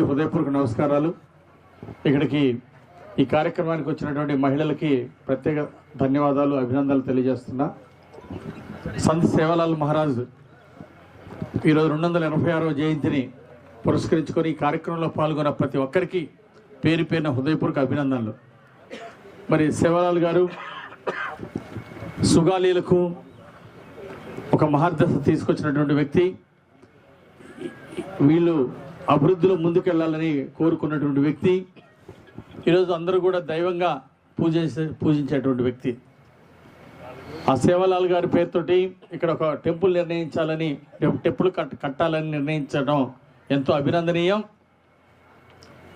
హృదయపూర్వక నమస్కారాలు. ఇక్కడికి ఈ కార్యక్రమానికి వచ్చినటువంటి మహిళలకి ప్రత్యేక ధన్యవాదాలు అభినందనలు తెలియజేస్తున్నా. సంత్ సేవలాల్ మహారాజ్ ఈరోజు రెండు వందల ఎనభై ఆరవ జయంతిని పురస్కరించుకొని ఈ కార్యక్రమంలో పాల్గొన్న ప్రతి ఒక్కరికి పేరు పేరిన హృదయపూర్వక అభినందనలు. మరి సేవలాల్ గారు సుగాలీలకు ఒక మహార్దశ తీసుకొచ్చినటువంటి వ్యక్తి. వీళ్ళు అభివృద్ధిలో ముందుకెళ్ళాలని కోరుకున్నటువంటి వ్యక్తి ఈరోజు అందరూ కూడా దైవంగా పూజించే పూజించేటువంటి వ్యక్తి. ఆ సేవలాల్ గారి పేరుతోటి ఇక్కడ ఒక టెంపుల్ నిర్ణయించాలని టెంపుల్ కట్ కట్టాలని నిర్ణయించడం ఎంతో అభినందనీయం.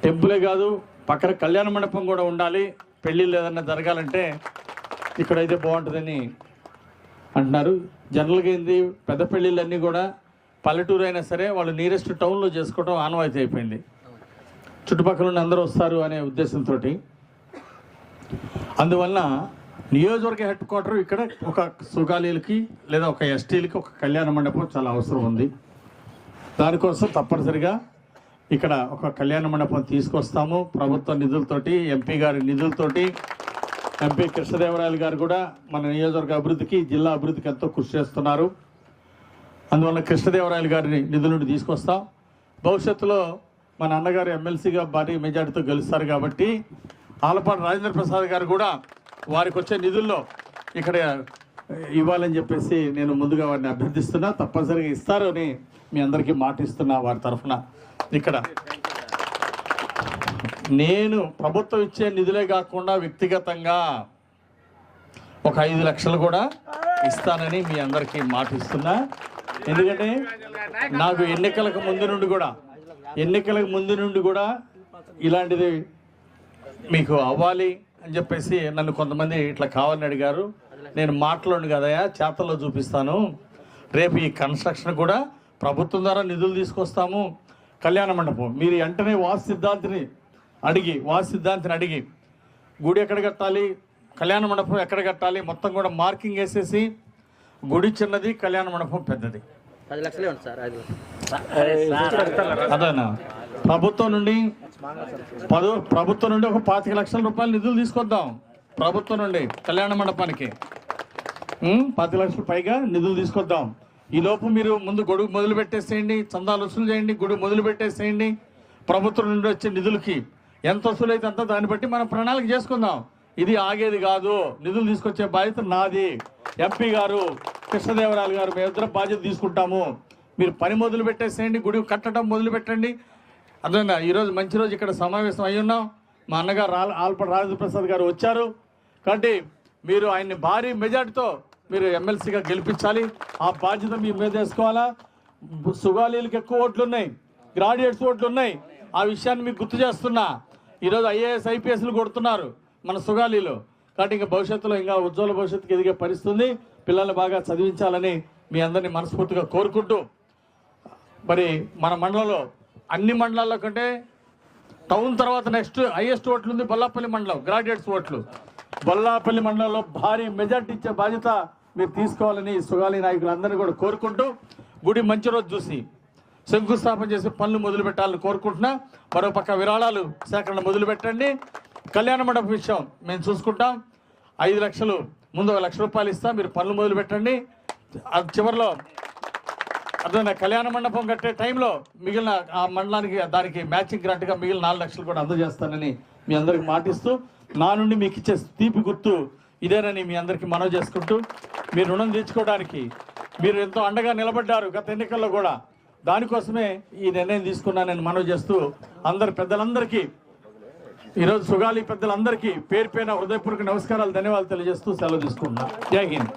టెంపులే కాదు పక్కన కళ్యాణ మండపం కూడా ఉండాలి. పెళ్ళిళ్ళు ఏదన్నా జరగాలంటే ఇక్కడైతే బాగుంటుందని అంటున్నారు. జనరల్గా ఏంది పెద్ద పెళ్ళిళ్ళన్నీ కూడా పల్లెటూరు అయినా సరే వాళ్ళు నియరెస్ట్ టౌన్లో చేసుకోవడం ఆనవాయితీ అయిపోయింది. చుట్టుపక్కల నుండి అందరూ వస్తారు అనే ఉద్దేశంతో అందువలన నియోజకవర్గ హెడ్ క్వార్టర్ ఇక్కడ ఒక సుగాలీలకి లేదా ఒక ఎస్టీలకి ఒక కళ్యాణ మండపం చాలా అవసరం ఉంది. దానికోసం తప్పనిసరిగా ఇక్కడ ఒక కళ్యాణ మండపం తీసుకొస్తాము. ప్రభుత్వ నిధులతోటి ఎంపీ గారి నిధులతోటి ఎంపీ కృష్ణదేవరాయలు గారు కూడా మన నియోజకవర్గ అభివృద్ధికి జిల్లా అభివృద్ధికి ఎంతో కృషి చేస్తున్నారు. అందువల్ల కృష్ణదేవరాయలు గారిని నిధుల నుండి తీసుకొస్తాం. భవిష్యత్తులో మన అన్నగారు ఎమ్మెల్సీగా భారీ మెజార్టీతో గెలుస్తారు కాబట్టి ఆలపాటి రాజేంద్ర ప్రసాద్ గారు కూడా వారికి వచ్చే నిధుల్లో ఇక్కడ ఇవ్వాలని చెప్పేసి నేను ముందుగా వారిని అభ్యర్థిస్తున్నా. తప్పనిసరిగా ఇస్తారు అని మీ అందరికీ మాటిస్తున్నా వారి తరఫున. ఇక్కడ నేను ప్రభుత్వం ఇచ్చే నిధులే కాకుండా వ్యక్తిగతంగా ఒక ఐదు లక్షలు కూడా ఇస్తానని మీ అందరికీ మాటిస్తున్నా ఎందుకంటే నాకు ఎన్నికలకు ముందు నుండి కూడా ఎన్నికలకు ముందు నుండి కూడా ఇలాంటిది మీకు అవ్వాలి అని చెప్పేసి నన్ను కొంతమంది ఇట్లా కావాలని అడిగారు. నేను మాట్లాడు కదయా చేతల్లో చూపిస్తాను. రేపు ఈ కన్స్ట్రక్షన్ కూడా ప్రభుత్వం ద్వారా నిధులు తీసుకొస్తాము. కళ్యాణ మండపం మీరు వెంటనే వాసు సిద్ధాంతిని అడిగి వాసు సిద్ధాంతిని అడిగి గుడి ఎక్కడ కట్టాలి కళ్యాణ మండపం ఎక్కడ కట్టాలి మొత్తం కూడా మార్కింగ్ వేసేసి గుడి చిన్నది కళ్యాణ మండపం పెద్దది. పది లక్షలే ఉంది సార్ ఐదు లక్షలు. అదేనా? ప్రభుత్వం నుండి పదో ప్రభుత్వం నుండి ఒక పాతిక లక్షల రూపాయలు నిధులు తీసుకొద్దాం. ప్రభుత్వం నుండి కళ్యాణ మండపానికి? పాతిక లక్షల పైగా నిధులు తీసుకొద్దాం. ఈ లోపు మీరు ముందు గొడుగు మొదలు పెట్టేసేయండి చందాలు వసూలు చేయండి గొడుగు మొదలు పెట్టేసేయండి. ప్రభుత్వం నుండి వచ్చే నిధులకి ఎంత వసూలు అయితే అంత దాన్ని బట్టి మనం ప్రణాళిక చేసుకుందాం. ఇది ఆగేది కాదు. నిధులు తీసుకొచ్చే బాధ్యత నాది. ఎంపీ గారు కృష్ణదేవరాయలు గారు మేమిద్దరం బాధ్యత తీసుకుంటాము. మీరు పని మొదలు పెట్టేసేయండి గుడి కట్టడం మొదలు పెట్టండి. అర్థమైందా? ఈరోజు మంచి రోజు ఇక్కడ సమావేశం అయి ఉన్నాం. మా అన్నగారు రా ఆల్పడ రాజప్రసాద్ గారు వచ్చారు. కాబట్టి మీరు ఆయన్ని భారీ మెజార్టీతో మీరు ఎమ్మెల్సీగా గెలిపించాలి. ఆ బాధ్యత మీ మీద వేసుకోవాలా? సుగాలీలకు ఎక్కువ ఓట్లు ఉన్నాయి గ్రాడ్యుయేట్స్ ఓట్లు ఉన్నాయి ఆ విషయాన్ని మీకు గుర్తు చేస్తున్నా. ఈరోజు ఐఏఎస్ ఐపీఎస్లు కొడుతున్నారు. మన సుగాలిలో. కాబట్టి ఇంకా భవిష్యత్తులో ఇంకా ఉజ్వల భవిష్యత్తుకి ఎదిగే పరిస్థితుంది. పిల్లల్ని బాగా చదివించాలని మీ అందరినీ మనస్ఫూర్తిగా కోరుకుంటూ మరి మన మండలంలో అన్ని మండలాల్లో కంటే టౌన్ తర్వాత నెక్స్ట్ హైయెస్ట్ ఓట్లు ఉంది బొల్లాపల్లి మండలం గ్రాడ్యుయేట్స్ ఓట్లు. బొల్లాపల్లి మండలంలో భారీ మెజార్టీ ఇచ్చే బాధ్యత మీరు తీసుకోవాలని సుగాలి నాయకులందరినీ కూడా కోరుకుంటూ గుడి మంచి రోజు చూసి శంకుస్థాపన చేసి పనులు మొదలు పెట్టాలని కోరుకుంటున్నా మరోపక్క విరాళాలు సేకరణ మొదలు పెట్టండి కళ్యాణ మండపం విషయం మేము చూసుకుంటాం. ఐదు లక్షలు ముందు ఒక లక్ష రూపాయలు ఇస్తాం. మీరు పనులు మొదలు పెట్టండి అది చివరిలో అర్థమైన కళ్యాణ మండపం కట్టే టైంలో మిగిలిన ఆ మండలానికి దానికి మ్యాచింగ్ గ్రాంట్గా మిగిలిన నాలుగు లక్షలు కూడా అందజేస్తానని మీ అందరికి మాటిస్తూ నా నుండి మీకు ఇచ్చే తీపి గుర్తు ఇదేనని మీ అందరికీ మనవి చేసుకుంటూ మీరు రుణం తీర్చుకోవడానికి మీరు ఎంతో అండగా నిలబడ్డారు గత ఎన్నికల్లో కూడా. దానికోసమే ఈ నిర్ణయం తీసుకున్నానని మనవి చేస్తూ అందరు పెద్దలందరికీ ఈరోజు సుగాలి పెద్దలందరికీ పేరు పైన హృదయపూర్వక నమస్కారాలు ధన్యవాదాలు తెలియజేస్తూ సెలవు తీసుకుంటున్నాను జై హింద్.